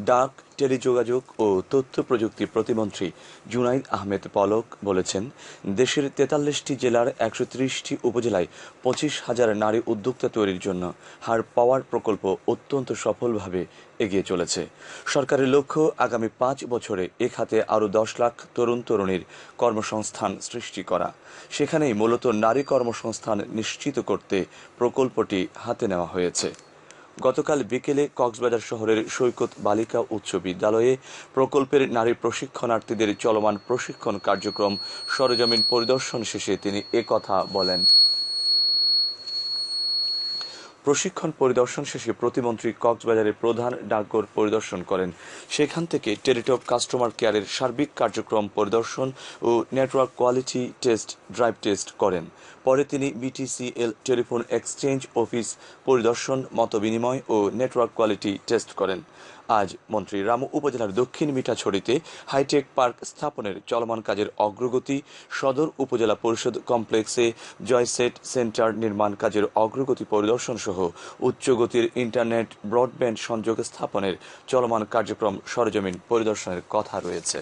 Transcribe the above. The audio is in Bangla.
ডাক, টেলিযোগাযোগ ও তথ্য প্রযুক্তি প্রতিমন্ত্রী জুনাইদ আহমেদ পলক বলেছেন, দেশের তেতাল্লিশটি জেলার একশো ত্রিশটি উপজেলায় পঁচিশ হাজার নারী উদ্যোক্তা তৈরির জন্য হার পাওয়ার প্রকল্প অত্যন্ত সফলভাবে এগিয়ে চলেছে। সরকারের লক্ষ্য, আগামী পাঁচ বছরে এ খাতে আরও দশ লাখ তরুণ তরুণীর কর্মসংস্থান সৃষ্টি করা। সেখানেই মূলত নারী কর্মসংস্থান নিশ্চিত করতে প্রকল্পটি হাতে নেওয়া হয়েছে। গতকাল বিকেলে কক্সবাজার শহরের সৈকত বালিকা উচ্চ বিদ্যালয়ে প্রকল্পের নারী প্রশিক্ষণার্থীদের চলমান প্রশিক্ষণ কার্যক্রম সরজমিন পরিদর্শন শেষে তিনি একথা বলেন। প্রশিক্ষণ পরিদর্শন শেষে প্রতিমন্ত্রী কক্সবাজারের প্রধান ডাকঘর পরিদর্শন করেন। সেখান থেকে টেলিটক কাস্টমার কেয়ারের সার্বিক কার্যক্রম পরিদর্শন ও network quality test, drive test করেন। পরে তিনি বিটিসিএল টেলিফোন এক্সচেঞ্জ অফিস পরিদর্শন, মতবিনিময় ও নেটওয়ার্ক কোয়ালিটি টেস্ট করেন। আজ মন্ত্রী রামু উপজেলার দক্ষিণ মিঠাছড়িতে হাইটেক পার্ক স্থাপনের চলমান কাজের অগ্রগতি, সদর উপজেলা পরিষদ কমপ্লেক্সে জয়সেট সেন্টার নির্মাণ কাজের অগ্রগতি পরিদর্শন সহ উচ্চগতির ইন্টারনেট ব্রডব্যান্ড সংযোগ স্থাপনের চলমান কার্যক্রম সরজমিন পরিদর্শনের কথা রয়েছে।